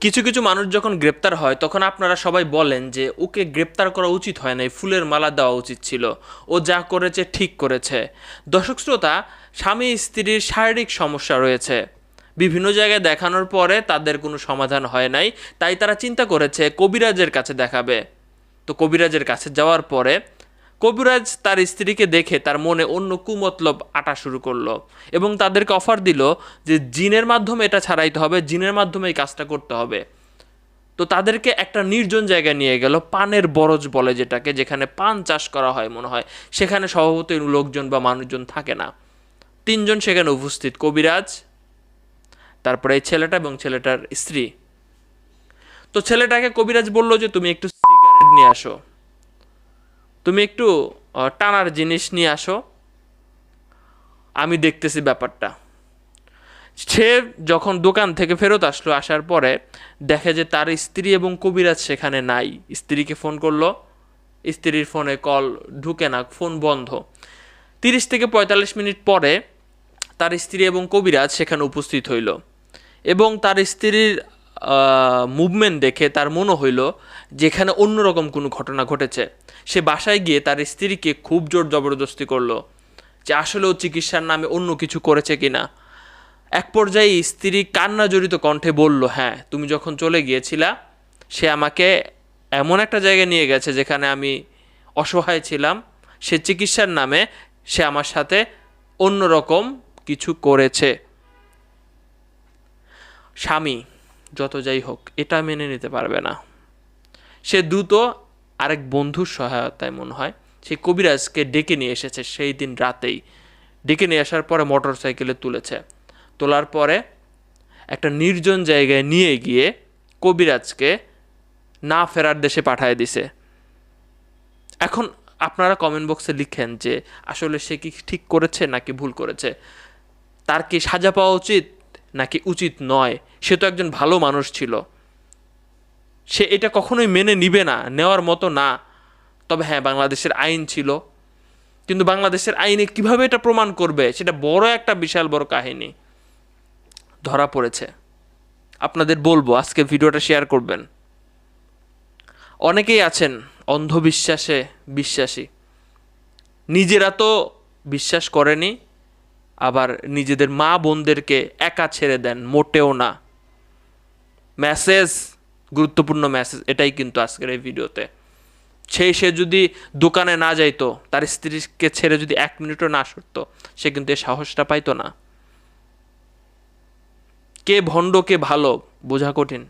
কিছু কিছু মানুষ যখন গ্রেপ্তার হয়, তখন আপনারা সবাই বলেন যে, ওকে গ্রেপ্তার করা উচিত হয় নাই, ফুলের মালা দেওয়া উচিত ছিল। ও যা করেছে, ঠিক করেছে। দর্শক শ্রোতা, স্বামী স্ত্রীর শারীরিক সমস্যা রয়েছে। বিভিন্ন জায়গায় দেখানোর পরে তাদের কোনো সমাধান হয় নাই। তাই তারা চিন্তা করেছে, কবিরাজের কাছে দেখাবে। তো কবিরাজের কাছে যাওয়ার পরে কবিরাজ তার স্ত্রীকে দেখে তার মনে অন্য কুমতলব আটা শুরু করল এবং তাদেরকে অফার দিল যে জিনের মাধ্যমে এটা ছাড়াইতে হবে, জিনের মাধ্যমে এই কাজটা করতে হবে। তো তাদেরকে একটা নির্জন জায়গায় নিয়ে গেল, পানের বরজ বলে যেটাকে, যেখানে পান চাষ করা হয় মনে হয়। সেখানে স্বভাবত লোকজন বা মানুষজন থাকে না। তিনজন সেখানে উপস্থিত, কবিরাজ, তারপরে এই ছেলেটা এবং ছেলেটার স্ত্রী। তো ছেলেটাকে কবিরাজ বলল যে, তুমি একটু সিগারেট নিয়ে আসো। তুমি একটু টানার জিনিস নিয়ে আসো। আমি দেখতেছি ব্যাপারটা। সে যখন দোকান থেকে ফেরত আসলো, আসার পরে দেখে যে তার স্ত্রী এবং কবিরাজ সেখানে নাই। স্ত্রীকে ফোন করল। স্ত্রীর ফোনে কল ঢুকে না, ফোন বন্ধ। তিরিশ থেকে পঁয়তাল্লিশ মিনিট পরে তার স্ত্রী এবং কবিরাজ সেখানে উপস্থিত হইল। এবং তার স্ত্রীর মুভমেন্ট দেখে তার মনে হইল যেখানে অন্যরকম কোনো ঘটনা ঘটেছে। সে বাসায় গিয়ে তার স্ত্রীকে খুব জোর জবরদস্তি করল যে আসলেও চিকিৎসার নামে অন্য কিছু করেছে কিনা। এক পর্যায়ে স্ত্রী কান্না জড়িত কণ্ঠে বলল হ্যাঁ তুমি যখন চলে গিয়েছিলা, সে আমাকে এমন একটা জায়গায় নিয়ে গেছে যেখানে আমি অসহায় ছিলাম। সে চিকিৎসার নামে সে আমার সাথে অন্যরকম কিছু করেছে। স্বামী যত যাই হোক, এটা মেনে নিতে পারবে না। সে দ্রুত আরেক বন্ধুর সহায়তায় মনে হয় সেই কবিরাজকে ডেকে নিয়ে এসেছে সেই দিন রাতেই। ডেকে নিয়ে আসার পরে মোটর সাইকেলে তুলেছে। তোলার পরে একটা নির্জন জায়গায় নিয়ে গিয়ে কবিরাজকে না ফেরার দেশে পাঠিয়ে দিছে। এখন আপনারা কমেন্ট বক্সে লিখেন যে, আসলে সে কি ঠিক করেছে নাকি ভুল করেছে? তার কি সাজা পাওয়া উচিত? নাকি উচিত নয়? সে তো একজন ভালো মানুষ ছিল। সে এটা কখনোই মেনে নিবে না, নেওয়ার মতো না। তবে হ্যাঁ বাংলাদেশের আইন ছিল। কিন্তু বাংলাদেশের আইনে কীভাবে এটা প্রমাণ করবে? সেটা বড় একটা বিশাল বড় কাহিনী। ধরা পড়েছে। আপনাদের বলব, আজকে ভিডিওটা শেয়ার করবেন। অনেকেই আছেন অন্ধবিশ্বাসে বিশ্বাসী। নিজেরা তো বিশ্বাস করেনি আবার নিজেদের মা বোনদেরকে একা ছেড়ে দেন, মোটেও না। মেসেজ গুরুত্বপূর্ণ মেসেজ এটাই কিন্তু আজকের এই ভিডিওতে। সেই সে যদি দোকানে না যাইতো, তার স্ত্রীকে ছেড়ে যদি এক মিনিটও না সরতো, সে কিন্তু এই সাহসটা পাইতো না। কে ভণ্ড, কে ভালো, বোঝা কঠিন।